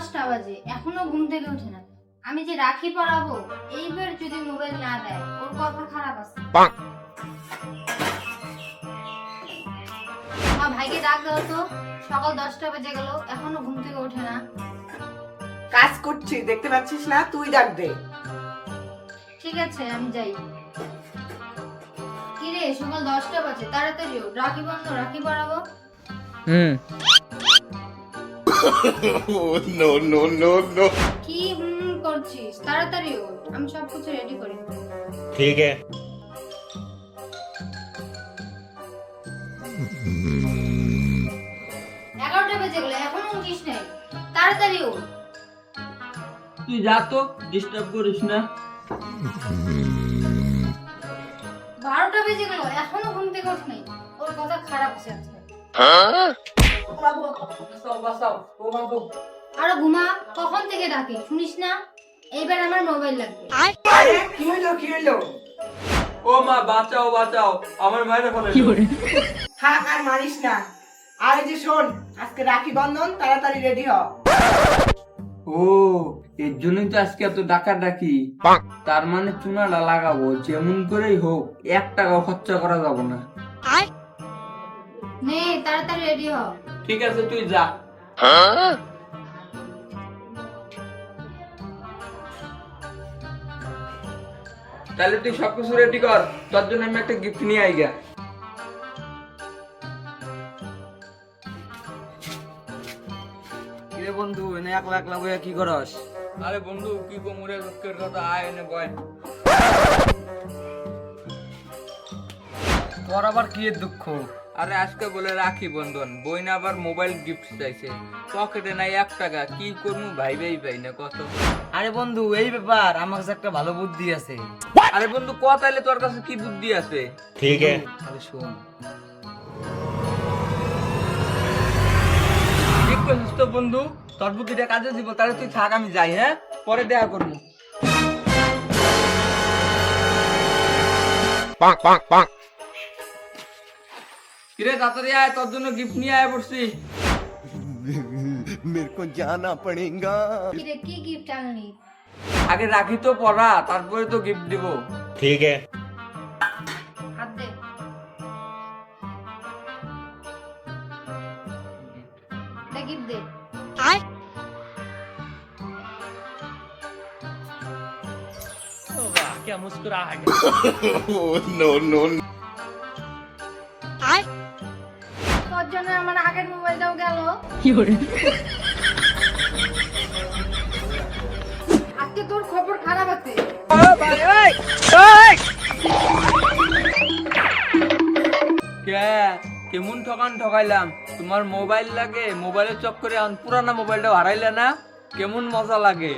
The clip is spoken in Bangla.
দশটা বাজে এখনও ঘুম থেকে উঠে না। আমি যে রাখি পরাবো এইবার যদি মোবাইল না দেয় ওর কথা খারাপ আছে। মা ভাইকে ডাক দাও তো। সকাল দশটা বেজে গেল এখনও ঘুম থেকে ওঠে না। কাজ করছি দেখতে পাচ্ছিস না? তুই ডাক দে। ঠিক আছে আমি যাই। কিরে সকাল দশটা বাজে তাড়াতাড়ি ওঠ, রাখি বন্ধ রাখি পড়াবো হুম। নো নো নো নো কি করছিস? তাড়াতাড়ি ও আমি সব কিছু রেডি ঠিক আছে। এগারোটা বেজে তাড়াতাড়ি তুই যা তো ডিস্টার্ব করিস না। বারোটা বেজে গেল এখনও ঘুম থেকে ওর কথা খারাপ হচ্ছে আরে ঘুমা কখন থেকে ডাকে? শুনিস না? এইবার আমার মোবাইল লাগবে। আরে কি হলো কি হলো ও মা বাঁচাও বাঁচাও। আমার মায়ের ফলে থাক আর মারিস না। আর এই যে শোন আজকে রাখি বন্ধন তাড়াতাড়ি রেডি হ। ও এর জন্যই তো আজকে এত ডাকা ডাকি তার মানে চুনাটা লাগাবো যেমন করেই হোক এক টাকা খরচা করা যাবে না। নে তাড়াতাড়ি রেডি হ। ঠিক আছে তুই যা। তাহলে তুই সবকিছু রেডি কর। তোর জন্য আমি একটা গিফট নিয়ে আই গা। কিরে বন্ধু এনে একলা একলা বইয়া কি করস? আরে বন্ধু কি কোমরে দুঃখের কথা আয় এনে বয়। তোর আবার কি এর দুঃখ? আরে আজকে বলে রাখি বন্ধন বইন আবার মোবাইল গিফট চাইছে। পকেটে নাই এক টাকা কি করব ভাই ভাই ভাই না কত। আরে বন্ধু এই ব্যাপার আমার কাছে একটা ভালো বুদ্ধি আছে। আরে বন্ধু ক তাইলে তোর কাছে কি বুদ্ধি আছে? ঠিক আছে। শোন। বন্ধু তোর কাজে দিব তাহলে তুই থাক আমি যাই হ্যাঁ? পরে দেখা করব পাক পাক পাক। কিরে তাড়াতাড়ি আয় তোর জন্য গিফট নিয়ে আয় পড়ছি मेरे को जाना पड़ेगा কিরে কি গিফট আনলি আগে রাখি তো পড়া তারপরে তো গিফট দিব ठीक है হাত দে দে গিফট দে no, no, no. তোর জন্য আমার আগের মোবাইলটাও গেল। আজকে তোর খবর খারাপ আছে। কে? কেমন ঠকান ঠকাইলাম? তোমার মোবাইল লাগে মোবাইলের চক্করে আন পুরানা মোবাইলটা হারাইলে না? কেমন মজা লাগে?